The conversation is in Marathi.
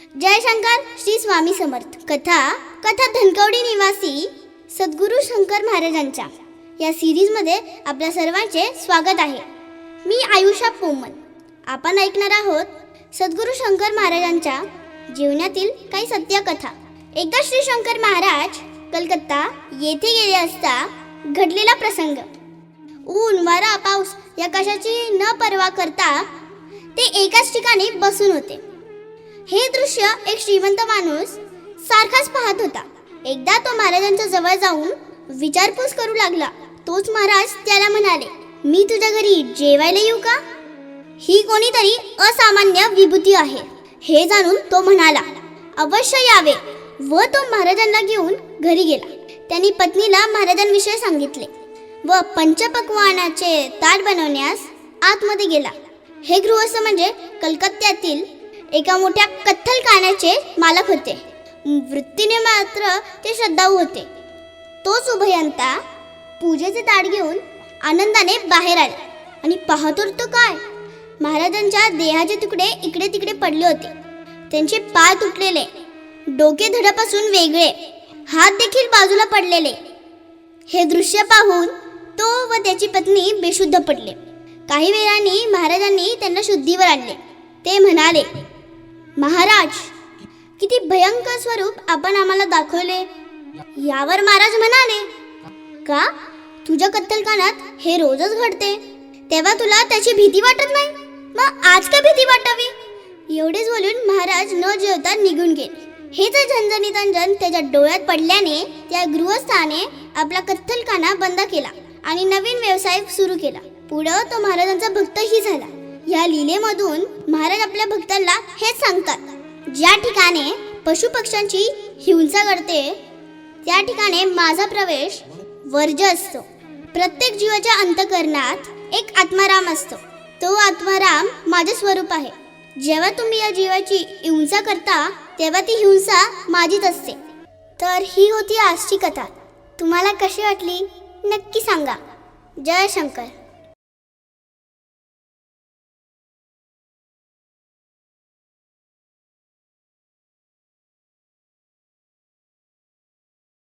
जयशंकर श्री स्वामी समर्थ. कथा कथा धनकवडी निवासी सद्गुरू शंकर महाराजांच्या या सिरीजमध्ये आपल्या सर्वांचे स्वागत आहे. मी आयुषा पोमन. आपण ऐकणार आहोत सद्गुरू शंकर महाराजांच्या जीवनातील काही सत्य कथा एकदा श्री शंकर महाराज कलकत्ता येथे गेले असता घडलेला प्रसंग. ऊन वारा पाऊस या कशाची न पर्वा करता ते एकाच ठिकाणी बसून होते. हे दृश्य एक श्रीमंत माणूस सारखाच पाहत होता. एकदा तो महाराजांच्या जवळ जाऊन विचारपूस करू लागला. तोच महाराज त्याला म्हणाले मी तुझ्या घरी जेवायला येऊ का? ही कोणीतरी असामान्य विभूती आहे. हे जाणून तो म्हणाला अवश्य यावे. व तो महाराजांना घेऊन घरी गेला. त्यांनी पत्नीला महाराजांविषयी सांगितले व पंचपक्वानाचे ताट बनवण्यास आतमध्ये गेला. हे गृहस्थ म्हणजे कलकत्त्यातील एका मोठ्या कत्थलखान्याचे मालक होते. वृत्तीने मात्र ते श्रद्धाऊ होते. तोच उभयंता पूजेचे ताट घेऊन आनंदाने बाहेर आला. आणि पाहतो तो काय? महाराजांच्या देहाचे तुकडे इकडे तिकडे पडले होते. त्यांचे पाय तुटलेले डोके धडापासून वेगळे हात देखील बाजूला पडलेले. हे दृश्य पाहून तो व त्याची पत्नी बेशुद्ध पडले. काही वेळाने महाराजांनी त्यांना शुद्धीवर आणले. ते म्हणाले महाराज किती भयंकर स्वरूप आपण आम्हाला दाखवले. यावर महाराज म्हणाले का? तुझ्या कत्तलखानात हे रोजच घडते. तेव्हा तुला त्याची भीती वाटत नाही? मग आज का भीती वाटावी? एवढेच बोलून महाराज न जेवता निघून गेले. हेच झणझणीत अंजन त्याच्या डोळ्यात पडल्याने त्या गृहस्थाने आपला कत्तलखाना बंद केला आणि नवीन व्यवसाय सुरू केला. पुढं तो महाराजांचा भक्तही झाला. या लीलेमधून महाराज आपल्या भक्तांना हेच सांगतात. ज्या ठिकाणी पशुपक्ष्यांची हिंसा घडते त्या ठिकाणी माझा प्रवेश वर्ज असतो. प्रत्येक जीवाच्या अंतकरणात एक आत्माराम असतो. तो आत्माराम माझे स्वरूप आहे. जेव्हा तुम्ही या जीवाची हिंसा करता तेव्हा ती हिंसा माझीच असते. तर ही होती आजची कथा. तुम्हाला कशी वाटली? नक्की सांगा. जय शंकर.